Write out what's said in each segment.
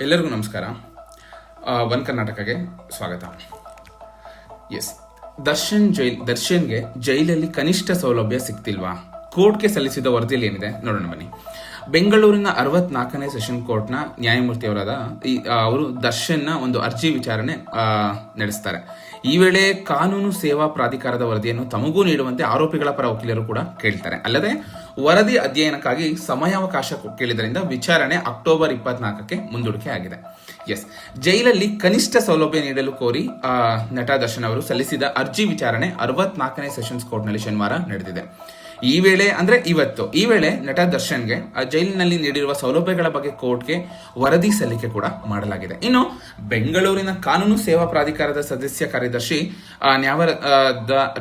ಎಲ್ಲರಿಗೂ ನಮಸ್ಕಾರ. ಒನ್ ಕರ್ನಾಟಕಗೆ ಸ್ವಾಗತ. ಎಸ್, ದರ್ಶನ್ ಜೈಲ್, ದರ್ಶನ್ಗೆ ಜೈಲಲ್ಲಿ ಕನಿಷ್ಠ ಸೌಲಭ್ಯ ಸಿಗ್ತಿಲ್ವಾ? ಕೋರ್ಟ್ಗೆ ಸಲ್ಲಿಸಿದ ವರದಿಯಲ್ಲಿ ಏನಿದೆ ನೋಡೋಣ ಬನ್ನಿ. ಬೆಂಗಳೂರಿನ ಅರವತ್ನಾಲ್ಕನೇ ಸೆಷನ್ ಕೋರ್ಟ್ನ ನ್ಯಾಯಮೂರ್ತಿಯವರಾದ ಈ ಅವರು ದರ್ಶನ್ನ ಒಂದು ಅರ್ಜಿ ವಿಚಾರಣೆ ನಡೆಸ್ತಾರೆ. ಈ ವೇಳೆ ಕಾನೂನು ಸೇವಾ ಪ್ರಾಧಿಕಾರದ ವರದಿಯನ್ನು ತಮಗೂ ನೀಡುವಂತೆ ಆರೋಪಿಗಳ ಪರ ವಕೀಲರು ಕೂಡ ಕೇಳ್ತಾರೆ. ಅಲ್ಲದೆ, ವರದಿ ಅಧ್ಯಯನಕ್ಕಾಗಿ ಸಮಯಾವಕಾಶ ಕೇಳಿದ್ದರಿಂದ ವಿಚಾರಣೆ ಅಕ್ಟೋಬರ್ ಇಪ್ಪತ್ನಾಲ್ಕಕ್ಕೆ ಮುಂದೂಡಿಕೆ ಆಗಿದೆ. ಎಸ್. ಜೈಲಲ್ಲಿ ಕನಿಷ್ಠ ಸೌಲಭ್ಯ ನೀಡಲು ಕೋರಿ ನಟ ದರ್ಶನ್ ಅವರು ಸಲ್ಲಿಸಿದ ಅರ್ಜಿ ವಿಚಾರಣೆ ಅರವತ್ನಾಲ್ಕನೇ ಸೆಷನ್ಸ್ ಕೋರ್ಟ್ನಲ್ಲಿ ಶನಿವಾರ ನಡೆದಿದೆ. ಈ ವೇಳೆ, ಅಂದ್ರೆ ಇವತ್ತು, ಈ ವೇಳೆ ನಟ ದರ್ಶನ್ಗೆ ಜೈಲಿನಲ್ಲಿ ನೀಡಿರುವ ಸೌಲಭ್ಯಗಳ ಬಗ್ಗೆ ಕೋರ್ಟ್ಗೆ ವರದಿ ಸಲ್ಲಿಕೆ ಕೂಡ ಮಾಡಲಾಗಿದೆ. ಇನ್ನು ಬೆಂಗಳೂರಿನ ಕಾನೂನು ಸೇವಾ ಪ್ರಾಧಿಕಾರದ ಸದಸ್ಯ ಕಾರ್ಯದರ್ಶಿ ನ್ಯಾವರ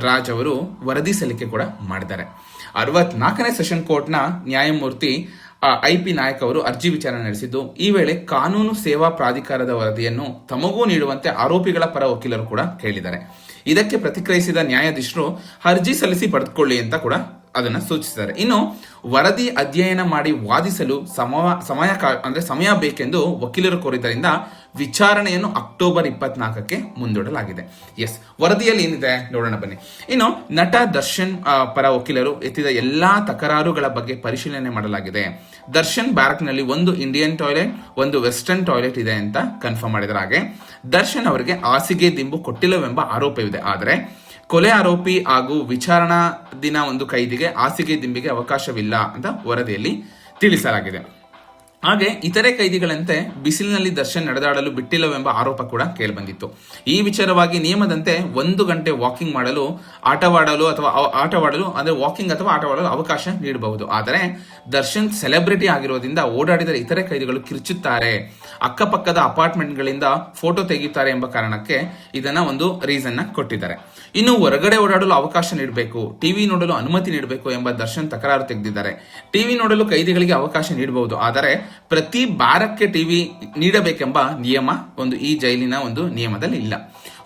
ರಾಜ್ ಅವರು ವರದಿ ಸಲ್ಲಿಕೆ ಕೂಡ ಮಾಡಿದ್ದಾರೆ. ಅರವತ್ನಾಲ್ಕನೇ ಸೆಷನ್ ಕೋರ್ಟ್ನ ನ್ಯಾಯಮೂರ್ತಿ ಐ ಪಿ ನಾಯಕ್ ಅವರು ಅರ್ಜಿ ವಿಚಾರಣೆ ನಡೆಸಿದ್ದು, ಈ ವೇಳೆ ಕಾನೂನು ಸೇವಾ ಪ್ರಾಧಿಕಾರದ ವರದಿಯನ್ನು ತಮಗೂ ನೀಡುವಂತೆ ಆರೋಪಿಗಳ ಪರ ವಕೀಲರು ಕೂಡ ಕೇಳಿದ್ದಾರೆ. ಇದಕ್ಕೆ ಪ್ರತಿಕ್ರಿಯಿಸಿದ ನ್ಯಾಯಾಧೀಶರು, ಅರ್ಜಿ ಸಲ್ಲಿಸಿ ಪಡೆದುಕೊಳ್ಳಿ ಅಂತ ಕೂಡ ಅದನ್ನ ಸೂಚಿಸಿದ್ದಾರೆ ಇನ್ನು ವರದಿ ಅಧ್ಯಯನ ಮಾಡಿ ವಾದಿಸಲು ಸಮ ಸಮಯ ಅಂದ್ರೆ ಸಮಯ ಬೇಕೆಂದು ವಕೀಲರು ಕೋರಿದ್ದರಿಂದ ವಿಚಾರಣೆಯನ್ನು ಅಕ್ಟೋಬರ್ ಇಪ್ಪತ್ನಾಲ್ಕಕ್ಕೆ ಮುಂದೂಡಲಾಗಿದೆ. ಎಸ್ ವರದಿಯಲ್ಲಿ ಏನಿದೆ ನೋಡೋಣ ಬನ್ನಿ. ಇನ್ನು ನಟ ದರ್ಶನ್ ಪರ ವಕೀಲರು ಎತ್ತಿದ ಎಲ್ಲಾ ತಕರಾರುಗಳ ಬಗ್ಗೆ ಪರಿಶೀಲನೆ ಮಾಡಲಾಗಿದೆ. ದರ್ಶನ್ ಬ್ಯಾರಕ್ನಲ್ಲಿ ಒಂದು ಇಂಡಿಯನ್ ಟಾಯ್ಲೆಟ್, ಒಂದು ವೆಸ್ಟರ್ನ್ ಟಾಯ್ಲೆಟ್ ಇದೆ ಅಂತ ಕನ್ಫರ್ಮ್ ಮಾಡಿದ್ರ ಹಾಗೆ ದರ್ಶನ್ ಅವರಿಗೆ ಹಾಸಿಗೆ ದಿಂಬು ಕೊಟ್ಟಿಲ್ಲವೆಂಬ ಆರೋಪವಿದೆ. ಆದರೆ ಕೊಲೆ ಆರೋಪಿ ಹಾಗೂ ವಿಚಾರಣಾ ದಿನ ಒಂದು ಕೈದಿಗೆ ಹಾಸಿಗೆ ದಿಂಬಿಗೆ ಅವಕಾಶವಿಲ್ಲ ಅಂತ ವರದಿಯಲ್ಲಿ ತಿಳಿಸಲಾಗಿದೆ. ಹಾಗೆ ಇತರೆ ಕೈದಿಗಳಂತೆ ಬಿಸಿಲಿನಲ್ಲಿ ದರ್ಶನ್ ನಡೆದಾಡಲು ಬಿಟ್ಟಿಲ್ಲವೆಂಬ ಆರೋಪ ಕೂಡ ಕೇಳಿಬಂದಿತ್ತು. ಈ ವಿಚಾರವಾಗಿ ನಿಯಮದಂತೆ ಒಂದು ಗಂಟೆ ವಾಕಿಂಗ್ ಮಾಡಲು, ಆಟವಾಡಲು ಅಥವಾ ಆಟವಾಡಲು, ಅಂದ್ರೆ ವಾಕಿಂಗ್ ಅಥವಾ ಆಟವಾಡಲು ಅವಕಾಶ ನೀಡಬಹುದು. ಆದರೆ ದರ್ಶನ್ ಸೆಲೆಬ್ರಿಟಿ ಆಗಿರೋದ್ರಿಂದ ಓಡಾಡಿದರೆ ಇತರೆ ಕೈದಿಗಳು ಕಿರ್ಚುತ್ತಾರೆ. ಅಕ್ಕಪಕ್ಕದ ಅಪಾರ್ಟ್ಮೆಂಟ್ಗಳಿಂದ ಫೋಟೋ ತೆಗೆಯುತ್ತಾರೆ ಎಂಬ ಕಾರಣಕ್ಕೆ ಇದನ್ನ ಒಂದು ರೀಸನ್ನ ಕೊಟ್ಟಿದ್ದಾರೆ. ಇನ್ನು ಹೊರಗಡೆ ಓಡಾಡಲು ಅವಕಾಶ ನೀಡಬೇಕು ಟಿವಿ ನೋಡಲು ಅನುಮತಿ ನೀಡಬೇಕು ಎಂಬ ದರ್ಶನ್ ತಕರಾರು ತೆಗೆದಿದ್ದಾರೆ. ಟಿವಿ ನೋಡಲು ಕೈದಿಗಳಿಗೆ ಅವಕಾಶ ನೀಡಬಹುದು. ಆದರೆ ಪ್ರತಿ ಬಾರಕ್ಕೆ ಟಿವಿ ನೀಡಬೇಕೆಂಬ ನಿಯಮ ಒಂದು ಈ ಜೈಲಿನ ಒಂದು ನಿಯಮದಲ್ಲಿ ಇಲ್ಲ.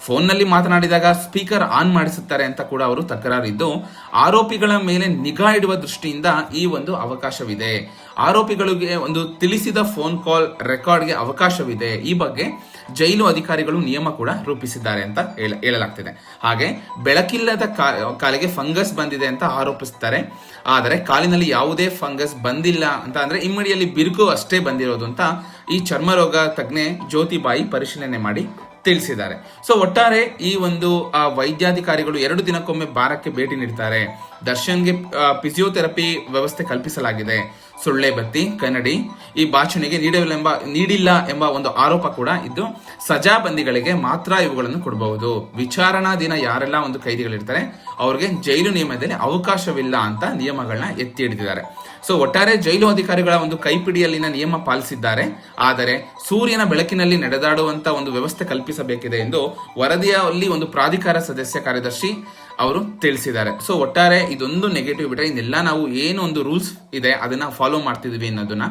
ಫೋನ್ನಲ್ಲಿ ಮಾತನಾಡಿದಾಗ ಸ್ಪೀಕರ್ ಆನ್ ಮಾಡಿಸುತ್ತಾರೆ ಅಂತ ಕೂಡ ಅವರು ತಕರಾರಿದ್ದು, ಆರೋಪಿಗಳ ಮೇಲೆ ನಿಗಾ ಇಡುವ ದೃಷ್ಟಿಯಿಂದ ಈ ಒಂದು ಅವಕಾಶವಿದೆ. ಆರೋಪಿಗಳಿಗೆ ಒಂದು ತಿಳಿಸಿದ ಫೋನ್ ಕಾಲ್ ರೆಕಾರ್ಡ್ಗೆ ಅವಕಾಶವಿದೆ. ಈ ಬಗ್ಗೆ ಜೈಲು ಅಧಿಕಾರಿಗಳು ನಿಯಮ ಕೂಡ ರೂಪಿಸಿದ್ದಾರೆ ಅಂತ ಹೇಳ- ಹೇಳಲಾಗ್ತಿದೆ. ಹಾಗೆ ಬೆಳಕಿಲ್ಲದ ಕಾಲಿಗೆ ಫಂಗಸ್ ಬಂದಿದೆ ಅಂತ ಆರೋಪಿಸ್ತಾರೆ. ಆದರೆ ಕಾಲಿನಲ್ಲಿ ಯಾವುದೇ ಫಂಗಸ್ ಬಂದಿಲ್ಲ ಅಂತ ಅಂದ್ರೆ ಇಮ್ಮಡಿಯಲ್ಲಿ ಬಿರುಕು ಅಷ್ಟೇ ಬಂದಿರೋದು ಅಂತ ಈ ಚರ್ಮರೋಗ ತಜ್ಞೆ ಜ್ಯೋತಿಬಾಯಿ ಪರಿಶೀಲನೆ ಮಾಡಿ ತಿಳಿಸಿದ್ದಾರೆ. ಸೊ ಒಟ್ಟಾರೆ ಈ ಒಂದು ವೈದ್ಯಾಧಿಕಾರಿಗಳು ಎರಡು ದಿನಕ್ಕೊಮ್ಮೆ ಬಾರಕ್ಕೆ ಭೇಟಿ ನೀಡ್ತಾರೆ. ದರ್ಶನ್ಗೆ ಫಿಸಿಯೋಥೆರಪಿ ವ್ಯವಸ್ಥೆ ಕಲ್ಪಿಸಲಾಗಿದೆ. ಸೊಳ್ಳೆ ಬತ್ತಿ, ಕನ್ನಡಿ, ಈ ಭಾಷಣಿಗೆ ಎಂಬ, ನೀಡಿಲ್ಲ ಎಂಬ ಒಂದು ಆರೋಪ ಕೂಡ ಇದ್ದು, ಸಜಾಬಂದಿಗಳಿಗೆ ಮಾತ್ರ ಇವುಗಳನ್ನು ಕೊಡಬಹುದು. ವಿಚಾರಣಾ ದಿನ ಯಾರೆಲ್ಲ ಒಂದು ಕೈದಿಗಳಿರ್ತಾರೆ, ಅವ್ರಿಗೆ ಜೈಲು ನಿಯಮದಲ್ಲಿ ಅವಕಾಶವಿಲ್ಲ ಅಂತ ನಿಯಮಗಳನ್ನ ಎತ್ತಿ ಹಿಡಿದಿದ್ದಾರೆ. ಸೊ ಒಟ್ಟಾರೆ ಜೈಲು ಅಧಿಕಾರಿಗಳ ಒಂದು ಕೈಪಿಡಿಯಲ್ಲಿನ ನಿಯಮ ಪಾಲಿಸಿದ್ದಾರೆ. ಆದರೆ, ಸೂರ್ಯನ ಬೆಳಕಿನಲ್ಲಿ ನಡೆದಾಡುವಂತ ಒಂದು ವ್ಯವಸ್ಥೆ ಕಲ್ಪಿಸಬೇಕಿದೆ ಎಂದು ವರದಿಯಲ್ಲಿ ಒಂದು ಪ್ರಾಧಿಕಾರ ಸದಸ್ಯ ಕಾರ್ಯದರ್ಶಿ ಅವರು ತಿಳಿಸಿದ್ದಾರೆ. ಸೊ ಒಟ್ಟಾರೆ ಇದೊಂದು ನೆಗೆಟಿವ್ ಬಿಟ್ರೆ ಇನ್ನೆಲ್ಲ ನಾವು ಏನು ಒಂದು ರೂಲ್ಸ್ ಇದೆ ಅದನ್ನ ಫಾಲೋ ಮಾಡ್ತಿದ್ವಿ ಅನ್ನೋದನ್ನ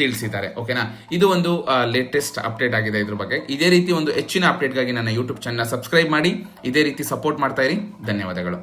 ತಿಳಿಸಿದ್ದಾರೆ. ಓಕೆನಾ ಇದು ಒಂದು ಲೇಟೆಸ್ಟ್ ಅಪ್ಡೇಟ್ ಆಗಿದೆ ಇದ್ರ ಬಗ್ಗೆ. ಇದೇ ರೀತಿ ಒಂದು ಹೆಚ್ಚಿನ ಅಪ್ಡೇಟ್ಗಾಗಿ ನನ್ನ ಯೂಟ್ಯೂಬ್ ಚಾನಲ್ ಸಬ್ಸ್ಕ್ರೈಬ್ ಮಾಡಿ. ಇದೇ ರೀತಿ ಸಪೋರ್ಟ್ ಮಾಡ್ತಾ ಇರಿ. ಧನ್ಯವಾದಗಳು.